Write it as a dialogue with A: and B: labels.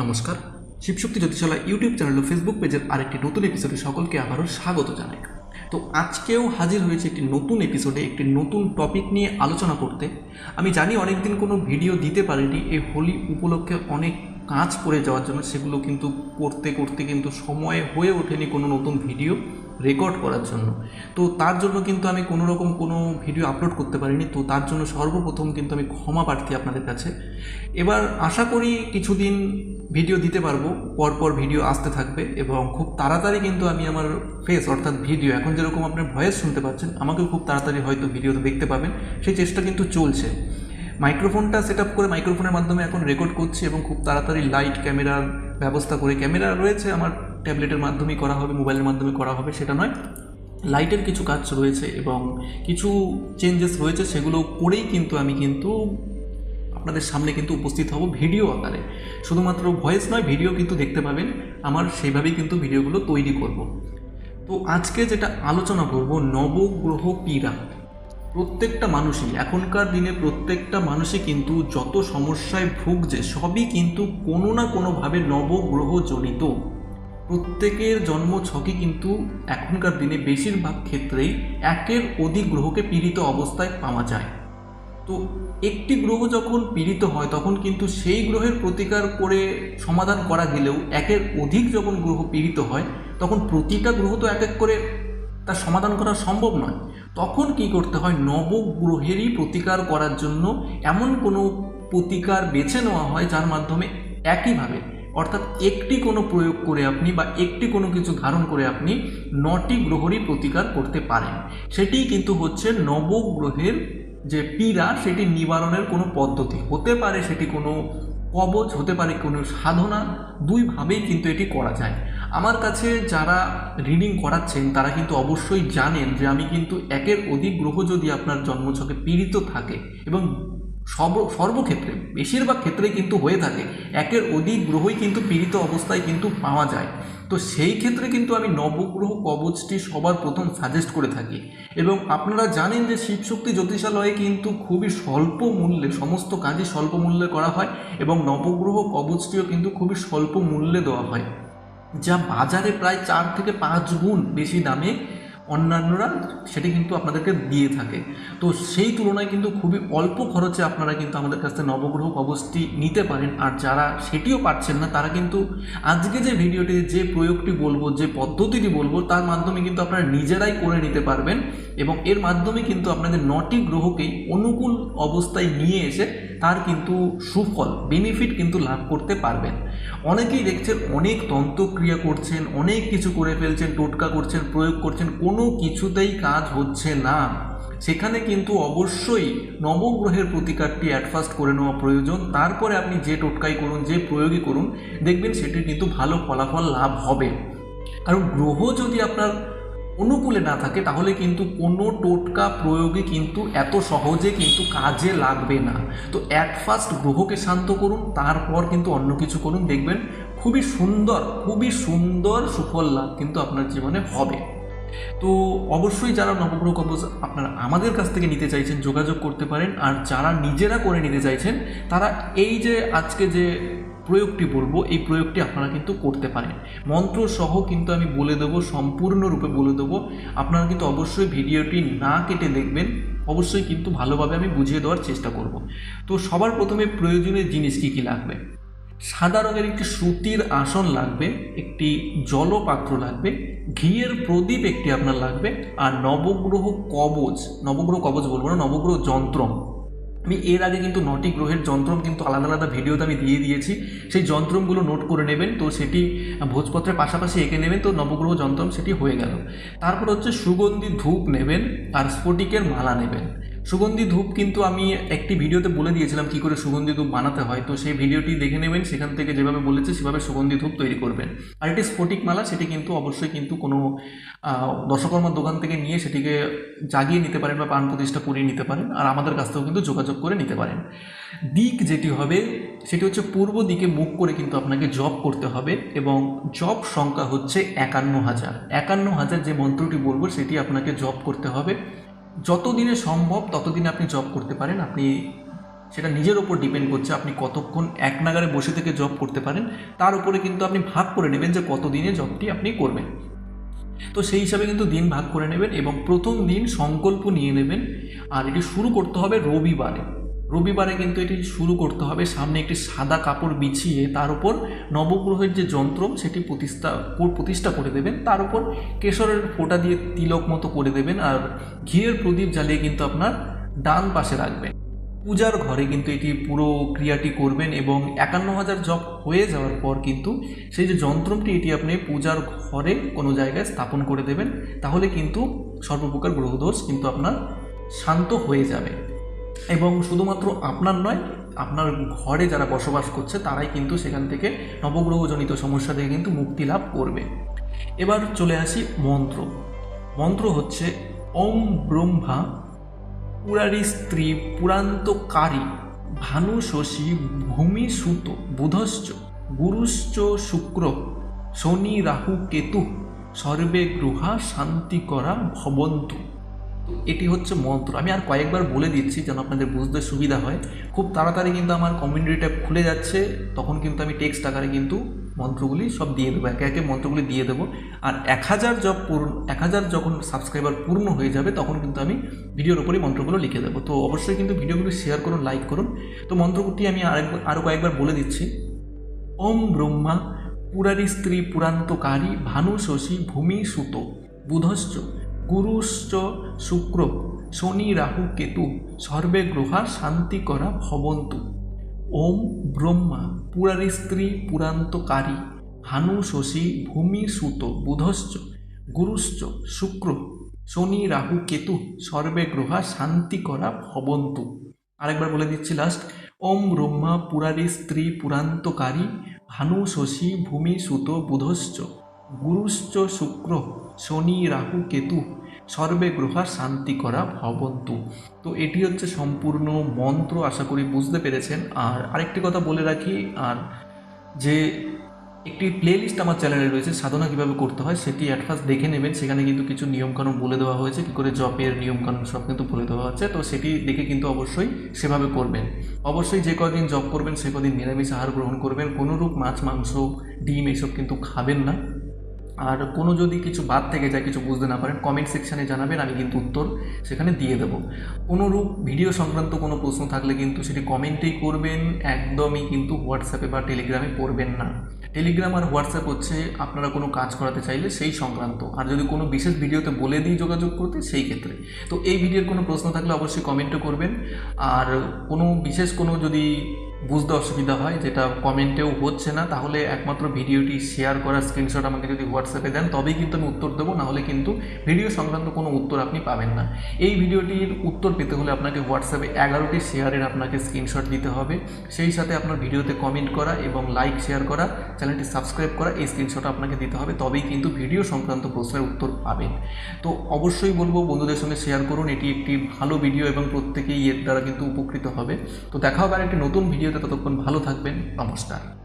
A: নমস্কার। Shivshakti Jyotishalay YouTube channel ও Facebook পেজের আরেকটি নতুন এপিসোডে সকলকে আবারও স্বাগত জানাই। তো আজকেও হাজির হয়েছে একটি নতুন এপিসোডে একটি নতুন টপিক নিয়ে আলোচনা করতে। আমি জানি অনেকদিন কোনো ভিডিও দিতে পারিনি, এই হোলি উপলক্ষে অনেক কাজ পড়ে যাওয়ার জন্য সেগুলো কিন্তু করতে করতে কিন্তু সময় হয়ে ওঠেনি কোনো নতুন ভিডিও রেকর্ড করার জন্য। তো তার জন্য কিন্তু আমি কোনো রকম কোনো ভিডিও আপলোড করতে পারিনি। তো তার জন্য সর্বপ্রথম কিন্তু আমি ক্ষমা প্রার্থী আপনাদের কাছে। এবার আশা করি কিছুদিন ভিডিও দিতে পারব, পরপর ভিডিও আসতে থাকবে এবং খুব তাড়াতাড়ি কিন্তু আমি আমার ফেস অর্থাৎ ভিডিও এখন যেরকম আপনার ভয়েস শুনতে পাচ্ছেন, আমাকেও খুব তাড়াতাড়ি হয়তো ভিডিওতে দেখতে পাবেন। সেই চেষ্টা কিন্তু চলছে। মাইক্রোফোনটা সেট করে মাইক্রোফোনের মাধ্যমে এখন রেকর্ড করছি এবং খুব তাড়াতাড়ি লাইট ক্যামেরার ব্যবস্থা করে ক্যামেরা রয়েছে আমার ট্যাবলেটের মাধ্যমেই করা হবে মোবাইলের মাধ্যমে করা হবে, সেটা নয়। লাইটের কিছু কাজ রয়েছে এবং কিছু চেঞ্জেস রয়েছে, সেগুলো করেই কিন্তু আমি কিন্তু আপনাদের সামনে কিন্তু উপস্থিত হব ভিডিও আকারে। শুধুমাত্র ভয়েস নয় ভিডিও কিন্তু দেখতে পাবেন। আমার সেভাবেই কিন্তু ভিডিওগুলো তৈরি করব। তো আজকে যেটা আলোচনা করব, নবগ্রহ পীড়া। প্রত্যেকটা মানুষই, এখনকার দিনে প্রত্যেকটা মানুষই কিন্তু যত সমস্যায় ভুগছে, সবই কিন্তু কোনো না কোনোভাবে নবগ্রহ জনিত প্রত্যেকের জন্ম ছকে কিন্তু এখনকার দিনে বেশিরভাগ ক্ষেত্রেই একের অধিক গ্রহকে পীড়িত অবস্থায় পাওয়া যায়। তো একটি গ্রহ যখন পীড়িত হয়, তখন কিন্তু সেই গ্রহের প্রতিকার করে সমাধান করা গেলেও একের অধিক যখন গ্রহ পীড়িত হয়, তখন প্রতিটা গ্রহ তো এক এক করে তার সমাধান করা সম্ভব নয়। তখন কি করতে হয়? নবগ্রহেরই প্রতিকার করার জন্য এমন কোনো প্রতিকার বেছে নেওয়া হয় যার মাধ্যমে একইভাবে, অর্থাৎ একটি কোনো প্রয়োগ করে আপনি বা একটি কোনো কিছু ধারণ করে আপনি নটি গ্রহরই প্রতিকার করতে পারেন। সেটিই কিন্তু হচ্ছে নবগ্রহের যে পীড়া, সেটি নিবারণের কোনো পদ্ধতি। হতে পারে সেটি কোনো কবচ, হতে পারে কোনো সাধনা, দুইভাবেই কিন্তু এটি করা যায়। আমার কাছে যারা রিডিং করাচ্ছেন, তারা কিন্তু অবশ্যই জানেন যে আমি কিন্তু একের অধিক গ্রহ যদি আপনার জন্মছকে পীড়িত থাকে এবং সর্ব সর্বক্ষেত্রে, বেশিরভাগ ক্ষেত্রে কিন্তু হয়ে থাকে, একের অধিক গ্রহই কিন্তু পীড়িত অবস্থায় কিন্তু পাওয়া যায়। তো সেই ক্ষেত্রে কিন্তু আমি নবগ্রহ কবচটি সবার প্রথম সাজেস্ট করে থাকি। এবং আপনারা জানেন যে শিবশক্তি জ্যোতিষালয়ে কিন্তু খুবই স্বল্প মূল্যে, সমস্ত কাজই স্বল্প মূল্যে করা হয় এবং নবগ্রহ কবচটিও কিন্তু খুবই স্বল্প মূল্যে দেওয়া হয়। যা বাজারে প্রায় চার থেকে পাঁচ গুণ বেশি দামে অন্যান্যরা সেটি কিন্তু আপনাদেরকে দিয়ে থাকে। তো সেই তুলনায় কিন্তু খুবই অল্প খরচে আপনারা কিন্তু আমাদের কাছ থেকে নবগ্রহ কবচটি নিতে পারেন। আর যারা সেটিও পারছেন না, তারা কিন্তু আজকে যে ভিডিওটি, যে প্রয়োগটি বলব, যে পদ্ধতিটি বলব, তার মাধ্যমে কিন্তু আপনারা নিজেরাই করে নিতে পারবেন এবং এর মাধ্যমে কিন্তু আপনাদের নটি গ্রহকেই অনুকূল অবস্থায় নিয়ে এসে তার কিন্তু সুফল বেনিফিট কিন্তু লাভ করতে পারবেন। অনেকেই দেখছেন অনেক তন্ত্রক্রিয়া করছেন, অনেক কিছু করে ফেলছেন, টোটকা করছেন, প্রয়োগ করছেন, কোনো কিছুতেই কাজ হচ্ছে না। সেখানে কিন্তু অবশ্যই নবগ্রহের প্রতিকারটি অ্যাডফাস্ট করে নেওয়া প্রয়োজন। তারপরে আপনি যে টোটকাই করুন, যে প্রয়োগই করুন, দেখবেন সেটির কিন্তু ভালো ফলাফল লাভ হবে। কারণ গ্রহ যদি আপনার অনুকূলে না থাকে, তাহলে কিন্তু কোনো টোটকা প্রয়োগে কিন্তু এত সহজে কিন্তু কাজে লাগবে না। তো অ্যাট ফার্স্ট গ্রহকে শান্ত করুন, তারপর কিন্তু অন্য কিছু করুন, দেখবেন খুবই সুন্দর খুবই সুন্দর সুফল লাভ কিন্তু আপনার জীবনে হবে। তো অবশ্যই যারা নবগ্রহ কবচ আপনারা আমাদের কাছ থেকে নিতে চাইছেন, যোগাযোগ করতে পারেন। আর যারা নিজেরা করে নিতে চাইছেন, তারা এই যে আজকে যে প্রয়োগটি বলব, এই প্রয়োগটি আপনারা কিন্তু করতে পারেন। মন্ত্র সহ কিন্তু আমি বলে দেবো, সম্পূর্ণরূপে বলে দেবো। আপনারা কিন্তু অবশ্যই ভিডিওটি না কেটে দেখবেন, অবশ্যই কিন্তু ভালোভাবে আমি বুঝিয়ে দেওয়ার চেষ্টা করব। তো সবার প্রথমে প্রয়োজনীয় জিনিস কী কী লাগবে? সাদা রঙের একটি সুতির আসন লাগবে, একটি জলপাত্র লাগবে, ঘিয়ের প্রদীপ একটি আপনার লাগবে, আর নবগ্রহ কবচ নবগ্রহ কবচ বলব না, নবগ্রহ যন্ত্রম। আমি এর আগে কিন্তু নটি গ্রহের যন্ত্রম কিন্তু আলাদা আলাদা ভিডিওতে আমি দিয়ে দিয়েছি। সেই যন্ত্রমগুলো নোট করে নেবেন, তো সেটি ভোজপত্রের পাশাপাশি এঁকে নেবেন, তো নবগ্রহ যন্ত্রম সেটি হয়ে গেল। তারপর হচ্ছে সুগন্ধি ধূপ নেবেন, আর স্ফটিকের মালা নেবেন। সুগন্ধি ধূপ কিন্তু আমি একটি ভিডিওতে বলে দিয়েছিলাম কী করে সুগন্ধি ধূপ বানাতে হয়। তো সেই ভিডিওটি দেখে নেবেন, সেখান থেকে যেভাবে বলেছে সেভাবে সুগন্ধি ধূপ তৈরি করবেন। আর একটি স্ফটিক মালা, সেটি কিন্তু অবশ্যই কিন্তু কোনো দশকর্মার দোকান থেকে নিয়ে সেটিকে জাগিয়ে নিতে পারেন বা প্রাণ প্রতিষ্ঠা করিয়ে নিতে পারেন আর আমাদের কাছ থেকেও কিন্তু যোগাযোগ করে নিতে পারেন। দিক যেটি হবে, সেটি হচ্ছে পূর্ব দিকে মুখ করে কিন্তু আপনাকে জব করতে হবে এবং জব সংখ্যা হচ্ছে একান্ন হাজার। একান্ন হাজার যে মন্ত্রটি বলব, সেটি আপনাকে জব করতে হবে। যতদিনে সম্ভব ততদিনে আপনি জব করতে পারেন। আপনি সেটা নিজের ওপর ডিপেন্ড করছে, আপনি কতক্ষণ এক নাগারে বসে থেকে জব করতে পারেন। তার উপরে কিন্তু আপনি ভাগ করে নেবেন যে কত দিনে জবটি আপনি করবেন। তো সেই হিসাবে কিন্তু দিন ভাগ করে নেবেন এবং প্রথম দিন সংকল্প নিয়ে নেবেন। আর এটি শুরু করতে হবে রবিবারে। রবিবারে কিন্তু এটি শুরু করতে হবে। সামনে একটি সাদা কাপড় বিছিয়ে তার উপর নবগ্রহের যে যন্ত্র, সেটি প্রতিষ্ঠা প্রতিষ্ঠা করে দেবেন। তার উপর কেশরের ফোঁটা দিয়ে তিলক মতো করে দেবেন আর ঘিয়ের প্রদীপ জ্বালিয়ে কিন্তু আপনার ডান পাশে রাখবেন। পূজার ঘরে কিন্তু এটি পুরো ক্রিয়াটি করবেন এবং একান্ন হাজার জপ হয়ে যাওয়ার পর কিন্তু সেই যে যন্ত্রটি, এটি আপনি পূজার ঘরে কোনো জায়গায় স্থাপন করে দেবেন, তাহলে কিন্তু সর্বপ্রকার গ্রহদোষ কিন্তু আপনার শান্ত হয়ে যাবে। এবং শুধুমাত্র আপনার নয়, আপনার ঘরে যারা বসবাস করছে, তারাই কিন্তু সেখান থেকে নবগ্রহজনিত সমস্যা থেকে কিন্তু মুক্তি লাভ করবে। এবার চলে আসি মন্ত্র। মন্ত্র হচ্ছে, ওম ব্রহ্মা পুরারি স্ত্রী পুরান্তকারী ভানু শশী ভূমি সুত বুধশ্চ গুরুশ্চ শুক্র শনি রাহু কেতু সর্বে গ্রহা শান্তি করা ভবন্তু। এটি হচ্ছে মন্ত্র। আমি আর কয়েকবার বলে দিচ্ছি যেন আপনাদের বুঝতে সুবিধা হয়। খুব তাড়াতাড়ি কিন্তু আমার কমিউনিটি খুলে যাচ্ছে। তখন কিন্তু আমি টেক্সট আকারে কিন্তু মন্ত্রগুলি সব দিয়ে দেবো। একে একে মন্ত্রগুলি দিয়ে দেবো। আর এক হাজার জব পূর্ণ, এক হাজার যখন সাবস্ক্রাইবার পূর্ণ হয়ে যাবে, তখন কিন্তু আমি ভিডিওর ওপরই মন্ত্রগুলো লিখে দেবো। তো অবশ্যই কিন্তু ভিডিওগুলি শেয়ার করুন লাইক করুন। তো মন্ত্রটি আমি আরেকবার আরও কয়েকবার বলে দিচ্ছি। ওম ব্রহ্মা পুরারি স্ত্রী পুরান্তকারী ভানু শশী ভূমি সুত, বুধশ্চ। গুরুশ্চ শুক্র শনি রাহু কেতু, সর্বে গ্রহা শান্তি করা ভবন্তু। ওম ব্রহ্মা, পুরারি স্ত্রী পুরান্তকারী, হানু শশী ভূমি সুত বুধশ্চ, গুরুশ্চ শুক্র, শনি রাহু কেতু, সর্বে গ্রহা শান্তি করা ভবন্তু। আরেকবার বলে দিচ্ছি লাস্ট ওম ব্রহ্মা, পুরারি স্ত্রী পুরান্তকারী ভানু শশী ভূমি সুত বুধশ্চ। গুরুশ্চ শুক্র, শনি, রাহু, কেতু সর্বে গ্রহা শান্তি করা ভবন্তু। তো এটি হচ্ছে সম্পূর্ণ মন্ত্র, আশা করি বুঝতে পেরেছেন। আর আরেকটি কথা বলে রাখি, আর যে একটি প্লেলিস্ট আমার চ্যানেলে রয়েছে, সাধনা কীভাবে করতে হয় সেটি ফার্স্ট দেখে নেবেন। সেখানে কিন্তু কিছু নিয়মকানুন বলে দেওয়া হয়েছে, কী করে জপের নিয়মকানুন সব কিন্তু বলে দেওয়া হচ্ছে তো সেটি দেখে কিন্তু অবশ্যই সেভাবে করবেন। অবশ্যই যে কদিন জব করবেন, সে কদিন নিরামিষ আহার গ্রহণ করবেন। কোনোরূপ মাছ, মাংস, ডিম এইসব কিন্তু খাবেন না। আর কোনো যদি কিছু বাদ থেকে যায়, কিছু বুঝতে না পারেন কমেন্ট সেকশানে জানাবেন, আমি কিন্তু উত্তর সেখানে দিয়ে দেবো। কোনো রূপ ভিডিও সংক্রান্ত কোনো প্রশ্ন থাকলে কিন্তু সেটি কমেন্টেই করবেন, একদমই কিন্তু হোয়াটসঅ্যাপে বা টেলিগ্রামে করবেন না। টেলিগ্রাম আর হোয়াটসঅ্যাপ হচ্ছে আপনারা কোনো কাজ করাতে চাইলে সেই সংক্রান্ত। আর যদি কোনো বিশেষ ভিডিওতে বলে দিই যোগাযোগ করতে, সেই ক্ষেত্রে। তো এই ভিডিওর কোনো প্রশ্ন থাকলে অবশ্যই কমেন্টও করবেন। আর কোনো বিশেষ কোনো যদি বুঝতে অসুবিধা হয়, যেটা কমেন্টেও হচ্ছে না। তাহলে একমাত্র ভিডিওটি শেয়ার করার স্ক্রিনশট আমাকে যদি হোয়াটসঅ্যাপে দেন, তবেই কিন্তু আমি উত্তর দেবো, নাহলে কিন্তু ভিডিও সংক্রান্ত কোনো উত্তর আপনি পাবেন না। এই ভিডিওটির উত্তর পেতে হলে আপনাকে হোয়াটসঅ্যাপে এগারোটি শেয়ারের আপনাকে স্ক্রিনশট দিতে হবে। সেই সাথে আপনার ভিডিওতে কমেন্ট করা এবং লাইক শেয়ার করা, চ্যানেলটি সাবস্ক্রাইব করা, এই স্ক্রিনশট আপনাকে দিতে হবে, তবেই কিন্তু ভিডিও সংক্রান্ত প্রশ্নের উত্তর পাবেন। তো অবশ্যই বলব, বন্ধুদের সঙ্গে শেয়ার করুন, এটি একটি ভালো ভিডিও এবং প্রত্যেকেই এর দ্বারা কিন্তু উপকৃত হবে। তো দেখা হবে আর একটি নতুন ভিডিওতে ততক্ষণ ভালো থাকবেন। নমস্কার।